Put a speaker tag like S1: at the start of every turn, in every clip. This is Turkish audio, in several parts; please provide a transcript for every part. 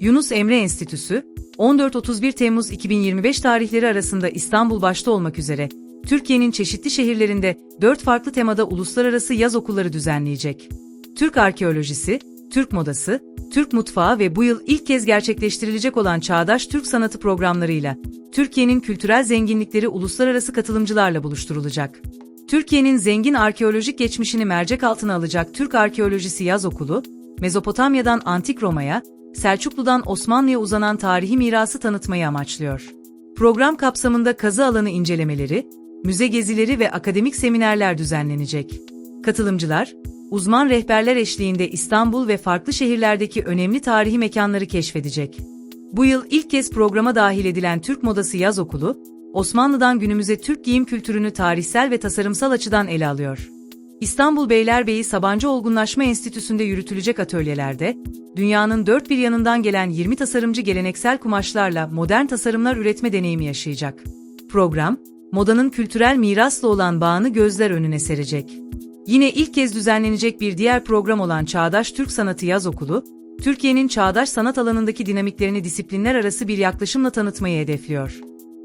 S1: Yunus Emre Enstitüsü, 14-31 Temmuz 2025 tarihleri arasında İstanbul başta olmak üzere, Türkiye'nin çeşitli şehirlerinde dört farklı temada uluslararası yaz okulları düzenleyecek. Türk arkeolojisi, Türk modası, Türk mutfağı ve bu yıl ilk kez gerçekleştirilecek olan Çağdaş Türk Sanatı programlarıyla, Türkiye'nin kültürel zenginlikleri uluslararası katılımcılarla buluşturulacak. Türkiye'nin zengin arkeolojik geçmişini mercek altına alacak Türk Arkeolojisi Yaz Okulu, Mezopotamya'dan Antik Roma'ya, Selçuklu'dan Osmanlı'ya uzanan tarihi mirası tanıtmayı amaçlıyor. Program kapsamında kazı alanı incelemeleri, müze gezileri ve akademik seminerler düzenlenecek. Katılımcılar, uzman rehberler eşliğinde İstanbul ve farklı şehirlerdeki önemli tarihi mekanları keşfedecek. Bu yıl ilk kez programa dahil edilen Türk Modası Yaz Okulu, Osmanlı'dan günümüze Türk giyim kültürünü tarihsel ve tasarımsal açıdan ele alıyor. İstanbul Beylerbeyi Sabancı Olgunlaşma Enstitüsü'nde yürütülecek atölyelerde, dünyanın dört bir yanından gelen 20 tasarımcı geleneksel kumaşlarla modern tasarımlar üretme deneyimi yaşayacak. Program, modanın kültürel mirasla olan bağını gözler önüne serecek. Yine ilk kez düzenlenecek bir diğer program olan Çağdaş Türk Sanatı Yaz Okulu, Türkiye'nin çağdaş sanat alanındaki dinamiklerini disiplinler arası bir yaklaşımla tanıtmayı hedefliyor.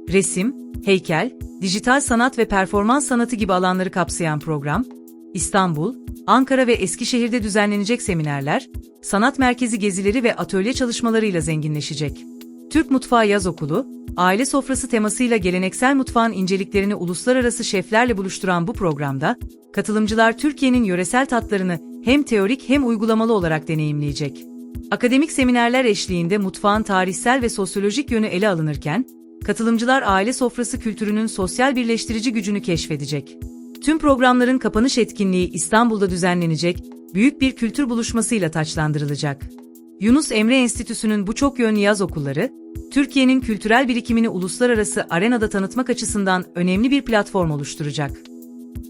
S1: Resim, heykel, dijital sanat ve performans sanatı gibi alanları kapsayan program, İstanbul, Ankara ve Eskişehir'de düzenlenecek seminerler, sanat merkezi gezileri ve atölye çalışmalarıyla zenginleşecek. Türk Mutfağı Yaz Okulu, aile sofrası temasıyla geleneksel mutfağın inceliklerini uluslararası şeflerle buluşturan bu programda, katılımcılar Türkiye'nin yöresel tatlarını hem teorik hem uygulamalı olarak deneyimleyecek. Akademik seminerler eşliğinde mutfağın tarihsel ve sosyolojik yönü ele alınırken, katılımcılar aile sofrası kültürünün sosyal birleştirici gücünü keşfedecek. Tüm programların kapanış etkinliği İstanbul'da düzenlenecek, büyük bir kültür buluşmasıyla taçlandırılacak. Yunus Emre Enstitüsü'nün bu çok yönlü yaz okulları, Türkiye'nin kültürel birikimini uluslararası arenada tanıtmak açısından önemli bir platform oluşturacak.